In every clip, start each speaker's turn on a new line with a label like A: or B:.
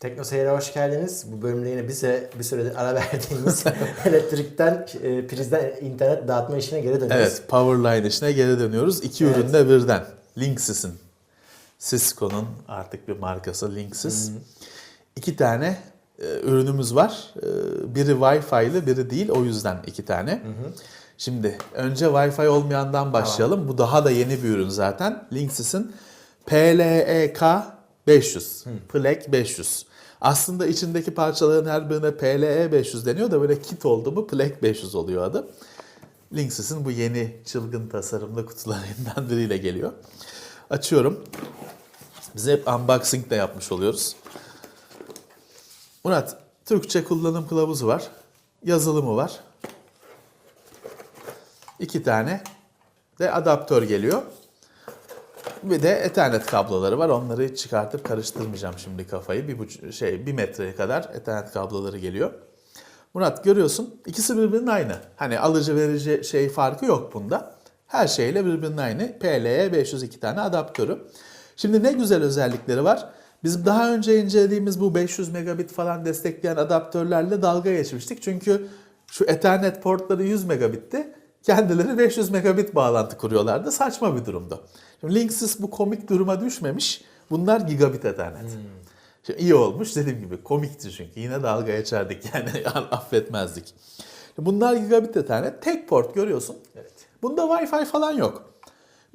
A: Tekno Seyir'e hoş geldiniz. Bu bölümde yine bize bir süredir ara verdiğimiz elektrikten, e, prizden internet dağıtma işine geri dönüyoruz.
B: Evet, Powerline işine geri dönüyoruz. İki
A: Evet.
B: ürün de birden. Linksys'in. Cisco'nun artık bir markası Linksys. İki tane e, ürünümüz var. E, biri Wi-Fi'lı, biri değil. O yüzden iki tane. Şimdi önce Wi-Fi olmayandan başlayalım. Bu daha da yeni bir ürün zaten. Linksys'in PLEK 500. PLEK 500. Aslında içindeki parçaların her birine PLE 500 deniyor da böyle kit oldu mu PLEK 500 oluyor adı. Linksys'in bu yeni çılgın tasarımlı kutularından biriyle geliyor. Açıyorum. Biz hep unboxing de yapmış oluyoruz. Murat, Türkçe kullanım kılavuzu var. Yazılımı var. İki tane de adaptör geliyor. Bir de Ethernet kabloları var. Onları çıkartıp karıştırmayacağım şimdi kafayı. Bir buçuk, şey bir metreye kadar Ethernet kabloları geliyor. Murat görüyorsun ikisi birbirinin aynı. Hani alıcı verici şey farkı yok bunda. Her şeyle birbirinin aynı. PLE 502 tane adaptörü. Şimdi ne güzel özellikleri var. Biz daha önce incelediğimiz bu 500 megabit falan destekleyen adaptörlerle dalga geçmiştik. Çünkü şu Ethernet portları 100 megabitti. Kendileri 500 megabit bağlantı kuruyorlardı. Saçma bir durumdu. Şimdi Linksys bu komik duruma düşmemiş. Bunlar gigabit Ethernet. Şimdi iyi olmuş dediğim gibi komikti çünkü yine dalga geçerdik yani affetmezdik. Bunlar gigabit Ethernet tek port görüyorsun.
A: Evet.
B: Bunda Wi-Fi falan yok.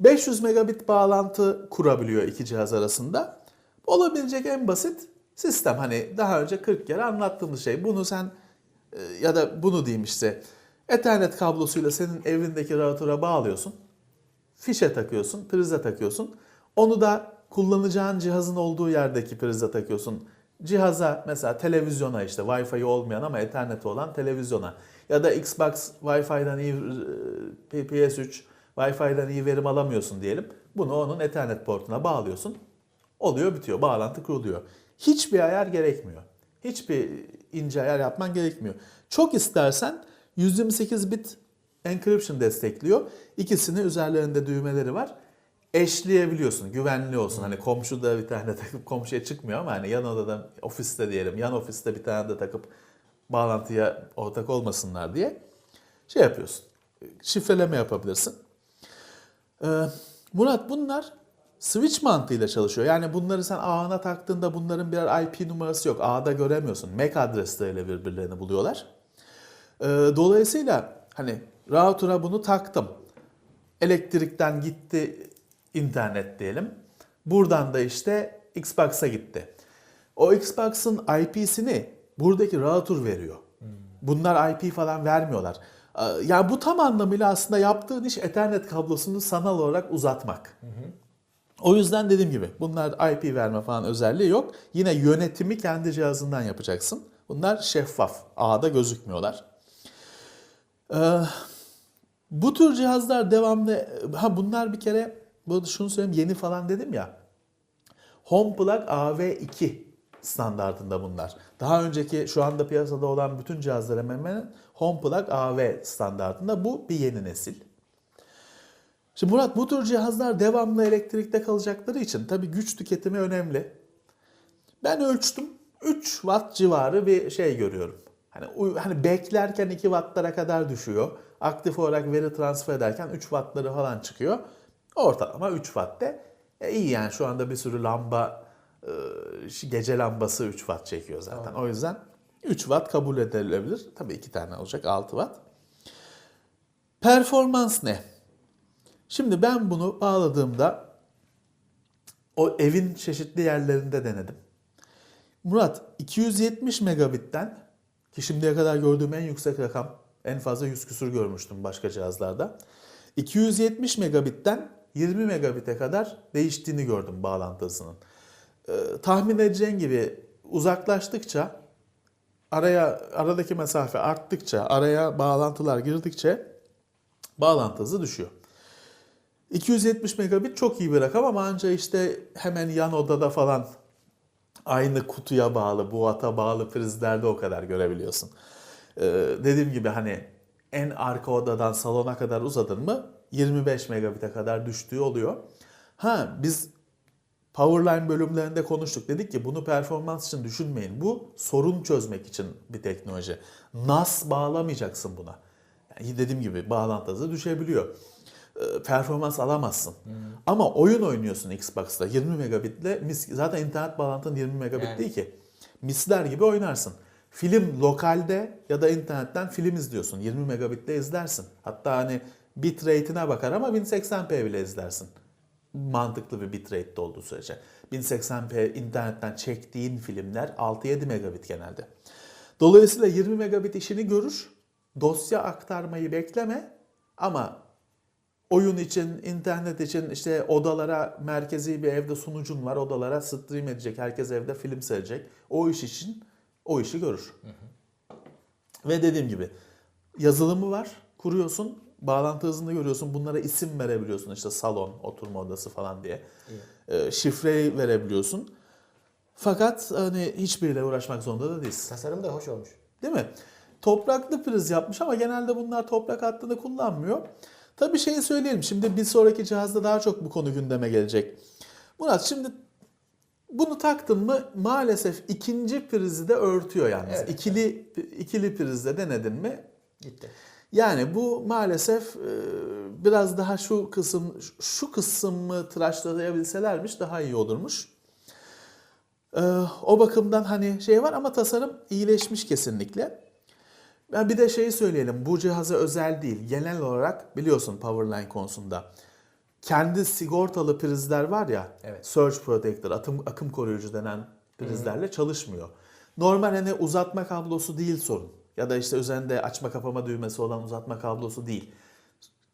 B: 500 megabit bağlantı kurabiliyor iki cihaz arasında. Olabilecek en basit sistem. Hani daha önce 40 kere anlattığımız şey. Bunu sen e, ya da bunu diyeyim işte Ethernet kablosuyla senin evindeki router'a bağlıyorsun. Fişe takıyorsun, prize takıyorsun. Onu da kullanacağın cihazın olduğu yerdeki prize takıyorsun. Cihaza mesela televizyona işte Wi-Fi olmayan ama Ethernet olan televizyona ya da Xbox Wi-Fi'den iyi e, PS3 Wi-Fi'den iyi verim alamıyorsun diyelim. Bunu onun Ethernet portuna bağlıyorsun. Oluyor bitiyor. Bağlantı kuruluyor. Hiçbir ayar gerekmiyor. Hiçbir ince ayar yapman gerekmiyor. Çok istersen 128 bit encryption destekliyor. İkisinin üzerlerinde düğmeleri var. Eşleyebiliyorsun. Güvenli olsun. Hani komşuda bir tane takıp komşuya çıkmıyor ama hani yan odada ofiste diyelim yan ofiste bir tane de takıp bağlantıya ortak olmasınlar diye şey yapıyorsun. Şifreleme yapabilirsin. Ee, Murat bunlar switch mantığıyla çalışıyor. Yani bunları sen ağına taktığında bunların birer IP numarası yok. Ağda göremiyorsun. MAC adresleriyle birbirlerini buluyorlar. Ee, dolayısıyla hani router'a bunu taktım. Elektrikten gitti internet diyelim. Buradan da işte Xbox'a gitti. O Xbox'ın IP'sini buradaki router veriyor. Bunlar IP falan vermiyorlar. Ee, Yani bu tam anlamıyla aslında yaptığın iş Ethernet kablosunu sanal olarak uzatmak. O yüzden dediğim gibi bunlar IP verme falan özelliği yok. Yine yönetimi kendi cihazından yapacaksın. Bunlar şeffaf. Ağda gözükmüyorlar. Ee, bu tür cihazlar devamlı... Ha bunlar bir kere... Bu şunu söyleyeyim yeni falan dedim ya. HomePlug AV2 standartında bunlar. Daha önceki şu anda piyasada olan bütün cihazlar hemen hemen HomePlug AV standartında. Bu bir yeni nesil. Şimdi Murat bu tür cihazlar devamlı elektrikte kalacakları için tabii güç tüketimi önemli. Ben ölçtüm. 3 watt civarı bir şey görüyorum. Hani hani beklerken 2 wattlara kadar düşüyor. Aktif olarak veri transfer ederken 3 wattları falan çıkıyor. Ortalama 3 watt de e, iyi yani şu anda bir sürü lamba e, gece lambası 3 watt çekiyor zaten. O yüzden 3 watt kabul edilebilir. Tabii 2 tane olacak 6 watt. Performans ne? Şimdi ben bunu bağladığımda o evin çeşitli yerlerinde denedim. Murat 270 megabitten ki şimdiye kadar gördüğüm en yüksek rakam en fazla 100 küsur görmüştüm başka cihazlarda. 270 megabitten 20 megabite kadar değiştiğini gördüm bağlantısının. Ee, tahmin edeceğin gibi uzaklaştıkça araya aradaki mesafe arttıkça araya bağlantılar girdikçe bağlantı hızı düşüyor. 270 megabit çok iyi bir rakam ama ancak işte hemen yan odada falan aynı kutuya bağlı, buata bağlı prizlerde o kadar görebiliyorsun. Ee, dediğim gibi hani en arka odadan salona kadar uzadın mı 25 megabite kadar düştüğü oluyor. Ha biz Powerline bölümlerinde konuştuk. Dedik ki bunu performans için düşünmeyin. Bu sorun çözmek için bir teknoloji. NAS bağlamayacaksın buna. Yani dediğim gibi bağlantı hızı düşebiliyor. Ee, Performans alamazsın. Ama oyun oynuyorsun Xbox'ta 20 megabitle. mis- Zaten internet bağlantın 20 megabit
A: Yani.
B: değil ki. Misler gibi oynarsın. Film lokalde ya da internetten film izliyorsun. 20 megabitle izlersin. Hatta hani bitrate'ine bakar ama 1080p bile izlersin. Mantıklı bir bitrate'de olduğu sürece. 1080p internetten çektiğin filmler 6-7 megabit genelde. Dolayısıyla 20 megabit işini görür. Dosya aktarmayı bekleme ama oyun için, internet için işte odalara merkezi bir evde sunucun var. Odalara stream edecek. Herkes evde film seyredecek. O iş için o işi görür. Ve dediğim gibi yazılımı var. Kuruyorsun. Bağlantı hızını görüyorsun. Bunlara isim verebiliyorsun. İşte salon, oturma odası falan diye. Ee, şifreyi verebiliyorsun. Fakat hani hiçbiriyle uğraşmak zorunda da değilsin.
A: Tasarım da hoş olmuş.
B: Değil mi? Topraklı priz yapmış ama genelde bunlar toprak hattını kullanmıyor. Tabii şeyi söyleyelim. Şimdi bir sonraki cihazda daha çok bu konu gündeme gelecek. Murat şimdi bunu taktın mı maalesef ikinci prizi de örtüyor yalnız.
A: Evet.
B: İkili ikili prizde denedin mi?
A: Gitti.
B: Yani bu maalesef e, biraz daha şu kısım şu kısmı tıraşlayabilselermiş daha iyi olurmuş. E, O bakımdan hani şey var ama tasarım iyileşmiş kesinlikle. Bir de şeyi söyleyelim. Bu cihaza özel değil. Genel olarak biliyorsun Powerline konusunda. Kendi sigortalı prizler var ya.
A: Evet.
B: Surge Protector, akım, akım koruyucu denen prizlerle çalışmıyor. Normal hani uzatma kablosu değil sorun. Ya da işte üzerinde açma kapama düğmesi olan uzatma kablosu değil.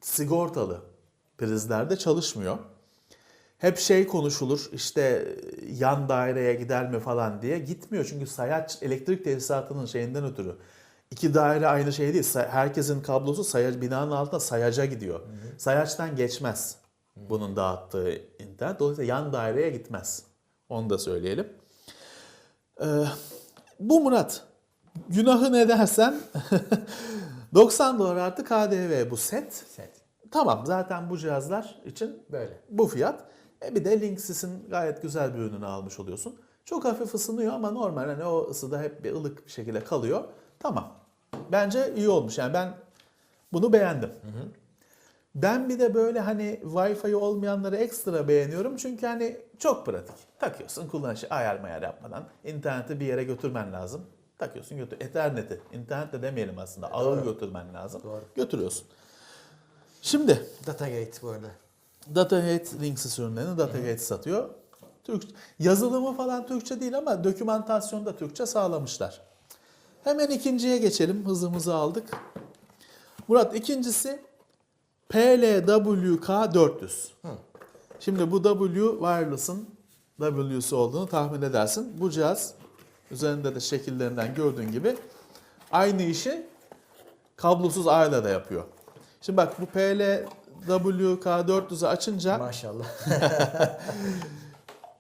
B: Sigortalı prizlerde çalışmıyor. Hep şey konuşulur işte yan daireye gider mi falan diye. Gitmiyor çünkü sayaç elektrik tesisatının şeyinden ötürü. İki daire aynı şey değil. Herkesin kablosu sayaç, binanın altında sayaca gidiyor. Sayaçtan geçmez bunun dağıttığı internet. Dolayısıyla yan daireye gitmez. Onu da söyleyelim. Ee, bu Murat. Günahı ne dersen 90 dolar artı KDV bu set.
A: Set.
B: Tamam zaten bu cihazlar için
A: Böyle.
B: bu fiyat. E bir de Linksys'in gayet güzel bir ürününü almış oluyorsun. Çok hafif ısınıyor ama normal hani o ısıda hep bir ılık bir şekilde kalıyor. Tamam. Bence iyi olmuş. Yani ben bunu beğendim. Ben bir de böyle hani Wi-Fi olmayanları ekstra beğeniyorum. Çünkü hani çok pratik. Takıyorsun kullanışı ayar mayar yapmadan. interneti bir yere götürmen lazım. Takıyorsun götür. Ethernet'i. İnternet de demeyelim aslında. Ağır
A: Doğru.
B: götürmen lazım.
A: Doğru.
B: Götürüyorsun. Şimdi
A: Datagate bu arada.
B: Datagate Linksys ürünlerini Datagate satıyor. Türk, yazılımı falan Türkçe değil ama dokümantasyonu da Türkçe sağlamışlar. Hemen ikinciye geçelim. Hızımızı aldık. Murat ikincisi PLWK400. Şimdi bu W Wireless'ın W'su olduğunu tahmin edersin. Bu cihaz üzerinde de şekillerinden gördüğün gibi aynı işi kablosuz ağıyla da yapıyor. Şimdi bak bu PLWK400'ü açınca
A: Maşallah.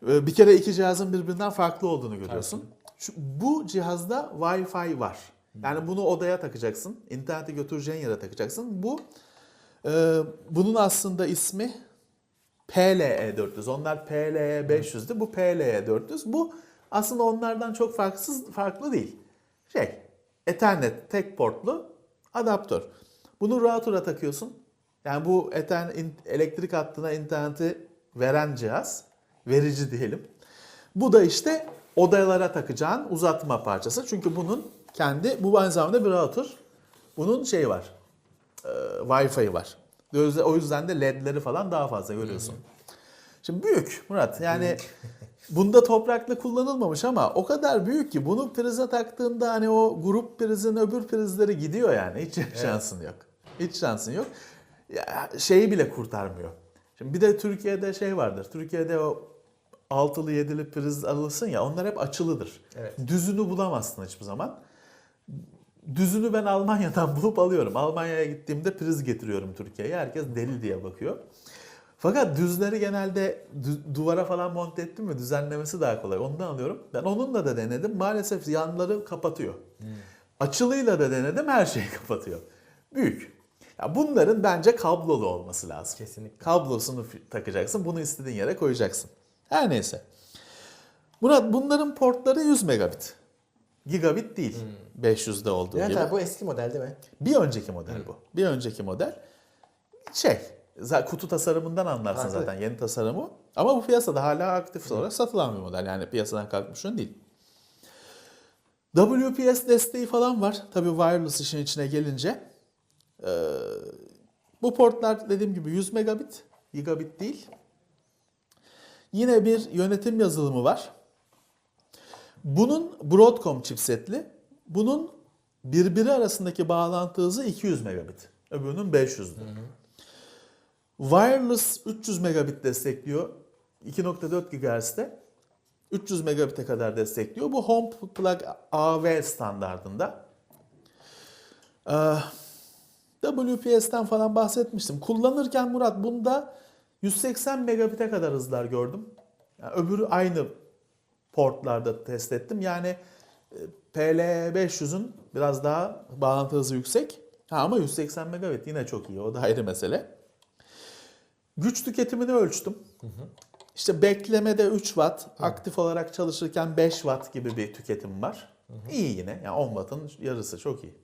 B: e, bir kere iki cihazın birbirinden farklı olduğunu görüyorsun. Şu, bu cihazda Wi-Fi var. Yani bunu odaya takacaksın. İnternete götüreceğin yere takacaksın. Bu e, bunun aslında ismi PLE400. Onlar PLE500'dü. Bu PLE400. Bu aslında onlardan çok farksız farklı değil. Şey, Ethernet tek portlu adaptör. Bunu router'a takıyorsun. Yani bu Ethernet elektrik hattına interneti veren cihaz, verici diyelim. Bu da işte odalara takacağın uzatma parçası. Çünkü bunun kendi, bu aynı zamanda bir router. Bunun şeyi var, e, Wi-Fi var. O yüzden de ledleri falan daha fazla görüyorsun. Şimdi büyük Murat yani bunda toprakla kullanılmamış ama o kadar büyük ki bunu prize taktığında hani o grup prizin öbür prizleri gidiyor yani hiç şansın yok. Hiç şansın yok. Ya, şeyi bile kurtarmıyor. Şimdi bir de Türkiye'de şey vardır. Türkiye'de o altılı yedili priz alırsın ya onlar hep açılıdır.
A: Evet.
B: Düzünü bulamazsın hiçbir zaman. Düzünü ben Almanya'dan bulup alıyorum. Almanya'ya gittiğimde priz getiriyorum Türkiye'ye. Herkes deli diye bakıyor. Fakat düzleri genelde dü- duvara falan monte ettim mi düzenlemesi daha kolay. Ondan alıyorum. Ben onunla da denedim. Maalesef yanları kapatıyor. Açılıyla da denedim her şeyi kapatıyor. Büyük. Ya bunların bence kablolu olması lazım.
A: Kesinlikle.
B: Kablosunu takacaksın. Bunu istediğin yere koyacaksın. Her neyse. Murat bunların portları 100 megabit. Gigabit değil. 500'de olduğu
A: Levent
B: gibi.
A: abi bu eski model değil mi?
B: Bir önceki model bu. Bir önceki model. Şey, kutu tasarımından anlarsın
A: Farklı.
B: zaten yeni tasarımı. Ama bu piyasada hala aktif olarak satılan bir model. Yani piyasadan kalkmış ürün değil. WPS desteği falan var. Tabii wireless işin içine gelince. Ee, bu portlar dediğim gibi 100 megabit, gigabit değil. Yine bir yönetim yazılımı var. Bunun Broadcom chipsetli. Bunun birbiri arasındaki bağlantı hızı 200 megabit. Öbürünün 500'dü. Wireless 300 megabit destekliyor. 2.4 GHz'de. 300 megabit'e kadar destekliyor. Bu Home Plug AV standardında. Ee, WPS'ten falan bahsetmiştim. Kullanırken Murat bunda 180 megabit'e kadar hızlar gördüm. Yani öbürü aynı portlarda test ettim. Yani e, PL500'ün biraz daha bağlantı hızı yüksek. Ha, ama 180 megabit yine çok iyi. O da ayrı mesele. Güç tüketimini ölçtüm. İşte beklemede 3 watt, aktif olarak çalışırken 5 watt gibi bir tüketim var. İyi yine. Yani 10 watt'ın yarısı çok iyi.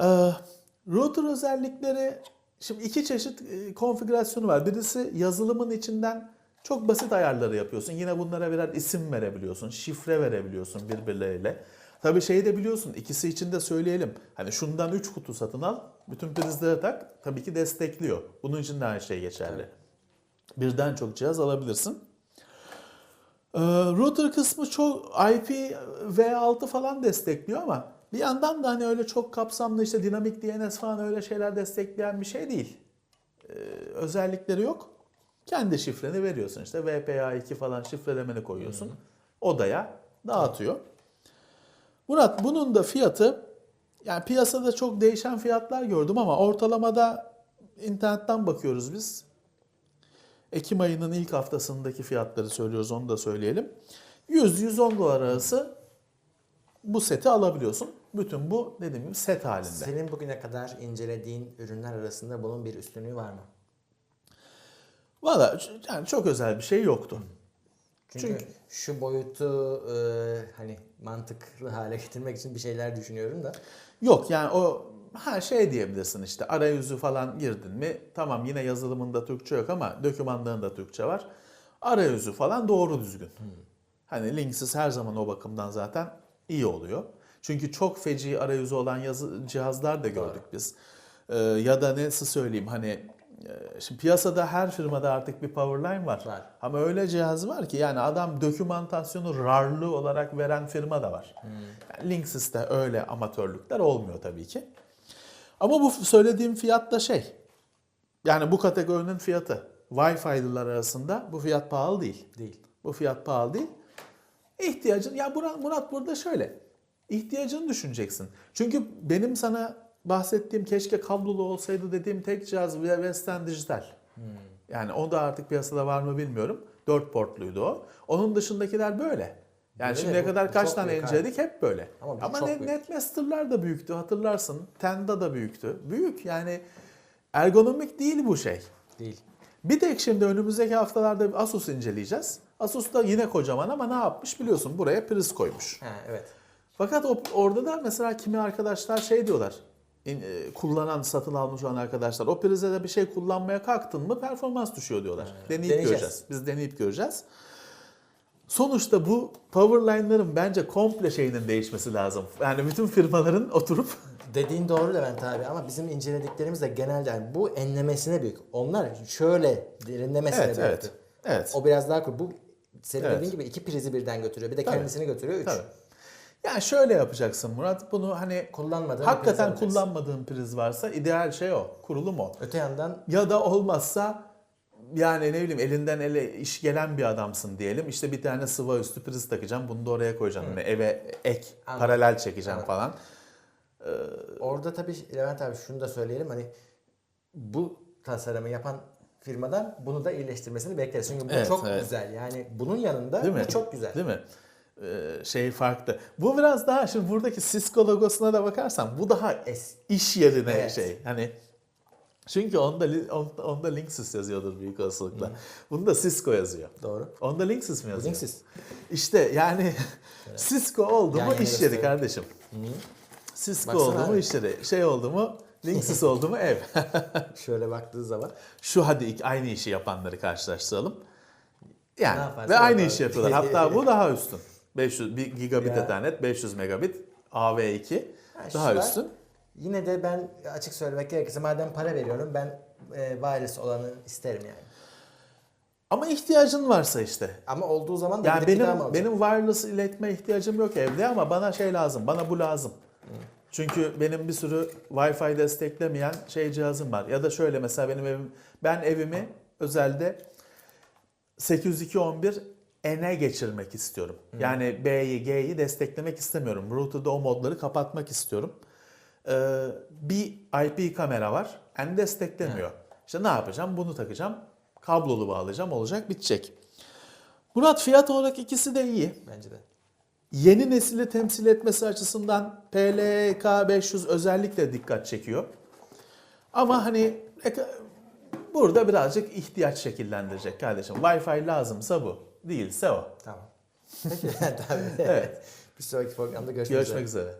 B: Ee, router özellikleri şimdi iki çeşit e, konfigürasyonu var. Birisi yazılımın içinden çok basit ayarları yapıyorsun. Yine bunlara birer isim verebiliyorsun, şifre verebiliyorsun birbirleriyle. Tabii şeyi de biliyorsun ikisi için de söyleyelim. Hani şundan 3 kutu satın al, bütün prizlere tak. Tabii ki destekliyor. Bunun için de aynı şey geçerli. Birden çok cihaz alabilirsin. Ee, router kısmı çok IPv6 falan destekliyor ama bir yandan da hani öyle çok kapsamlı işte dinamik DNS falan öyle şeyler destekleyen bir şey değil. Ee, özellikleri yok. Kendi şifreni veriyorsun işte VPA2 falan şifrelemeni koyuyorsun. Odaya dağıtıyor. Murat bunun da fiyatı yani piyasada çok değişen fiyatlar gördüm ama ortalamada internetten bakıyoruz biz. Ekim ayının ilk haftasındaki fiyatları söylüyoruz onu da söyleyelim. 100-110 dolar arası bu seti alabiliyorsun. Bütün bu dediğim gibi set halinde.
A: Senin bugüne kadar incelediğin ürünler arasında bunun bir üstünlüğü var mı?
B: Valla yani çok özel bir şey yoktu.
A: Çünkü,
B: Çünkü-
A: şu boyutu e, hani mantıklı hale getirmek için bir şeyler düşünüyorum da.
B: Yok yani o ha şey diyebilirsin işte arayüzü falan girdin mi tamam yine yazılımında Türkçe yok ama dokümanlarında Türkçe var. Arayüzü falan doğru düzgün. Hani linksiz her zaman o bakımdan zaten iyi oluyor. Çünkü çok feci arayüzü olan yazı, cihazlar da gördük biz. Ee, ya da nasıl söyleyeyim hani e, şimdi piyasada her firmada artık bir Powerline var.
A: Var.
B: Ama öyle cihaz var ki yani adam dokümantasyonu RAR'lı olarak veren firma da var. Yani Linksys'te öyle amatörlükler olmuyor tabii ki. Ama bu söylediğim fiyat da şey. Yani bu kategorinin fiyatı. Wi-Fi'lılar arasında bu fiyat pahalı değil.
A: Değil.
B: Bu fiyat pahalı değil. İhtiyacın, ya Murat, Murat burada şöyle. İhtiyacını düşüneceksin. Çünkü benim sana bahsettiğim keşke kablolu olsaydı dediğim tek cihaz Western Digital. Yani o da artık piyasada var mı bilmiyorum. 4 portluydu o. Onun dışındakiler böyle. Yani
A: Böyle,
B: şimdiye
A: bu-
B: kadar
A: bu
B: kaç tane inceledik hep böyle.
A: Ama
B: Ama Net-. Netmaster'lar da büyüktü hatırlarsın. Tenda da büyüktü. Büyük yani ergonomik değil bu şey.
A: Değil.
B: Bir tek şimdi önümüzdeki haftalarda Asus inceleyeceğiz. Asus da yine kocaman ama ne yapmış biliyorsun buraya priz koymuş.
A: Ha, evet.
B: Fakat o, orada da mesela kimi arkadaşlar şey diyorlar. e, kullanan, satın almış olan arkadaşlar o prize de bir şey kullanmaya kalktın mı performans düşüyor diyorlar. Deneyip
A: Deneyeceğiz.
B: göreceğiz. Biz deneyip göreceğiz. Sonuçta bu powerline'ların bence komple şeyinin değişmesi lazım. Yani bütün firmaların oturup
A: Dediğin doğru Levent abi ama bizim incelediklerimiz de genelde yani bu enlemesine büyük. Onlar şöyle derinlemesine
B: evet
A: büyüktü.
B: evet. Evet.
A: O biraz daha kuru. Bu senin
B: Evet.
A: dediğin gibi iki prizi birden götürüyor. Bir de
B: Tabii.
A: kendisini götürüyor. Üç.
B: Tabii. Yani şöyle yapacaksın Murat. Bunu hani
A: Kullanmadığın
B: hakikaten
A: priz
B: kullanmadığın priz varsa ideal şey o. Kurulum o.
A: Öte yandan
B: Ya da olmazsa yani ne bileyim elinden ele iş gelen bir adamsın diyelim. İşte bir tane sıva üstü priz takacağım. Bunu da oraya koyacağım. Hani eve ek,
A: Anladım.
B: paralel çekeceğim
A: Anladım.
B: falan.
A: orada tabii Levent abi şunu da söyleyelim hani bu tasarımı yapan firmadan bunu da iyileştirmesini bekleriz. Çünkü bu
B: Evet,
A: çok
B: evet.
A: güzel. Yani bunun yanında
B: Değil mi?
A: bu çok güzel.
B: Değil mi? Ee, şey farklı. Bu biraz daha şimdi buradaki Cisco logosuna da bakarsan bu daha
A: Es-
B: iş yerine
A: Evet.
B: şey. Hani Çünkü onda, onda Linksys yazıyordur büyük olasılıkla. Bunda Cisco yazıyor.
A: Doğru.
B: Onda Linksys mi yazıyor?
A: Linksys.
B: İşte yani Cisco oldu mu
A: yana
B: iş yeri kardeşim. Cisco
A: Baksana
B: oldu mu iş yeri. Şey oldu mu Linksys oldu mu ev.
A: Şöyle baktığı zaman
B: Şu hadi ilk aynı işi yapanları karşılaştıralım. Yani ve aynı işi yapıyorlar. Hatta bu daha üstün. 500 bir gigabit
A: Ya.
B: ethernet, 500 megabit AV2
A: Ha,
B: daha
A: şu var.
B: üstün.
A: Yine de ben açık söylemek gerekirse madem para veriyorum ben e, wireless olanı isterim yani.
B: Ama ihtiyacın varsa işte.
A: Ama olduğu zaman da
B: Yani benim benim wireless iletme ihtiyacım yok evde ama bana şey lazım. Bana bu lazım. Çünkü benim bir sürü Wi-Fi desteklemeyen şey cihazım var. Ya da şöyle mesela benim evim ben evimi özelde 802.11 N'e geçirmek istiyorum. Yani B'yi, G'yi desteklemek istemiyorum. Router'da o modları kapatmak istiyorum. Ee, bir IP kamera var. N desteklemiyor. İşte ne yapacağım? Bunu takacağım. Kablolu bağlayacağım. Olacak, bitecek. Murat fiyat olarak ikisi de iyi.
A: Bence de.
B: Yeni nesili temsil etmesi açısından PLK 500 özellikle dikkat çekiyor. Ama hani burada birazcık ihtiyaç şekillendirecek kardeşim. Wi-Fi lazımsa bu. Değilse o.
A: Tamam. Peki tabii.
B: Evet.
A: Bir sonraki programda görüşmek,
B: Görüşmek
A: üzere.
B: üzere.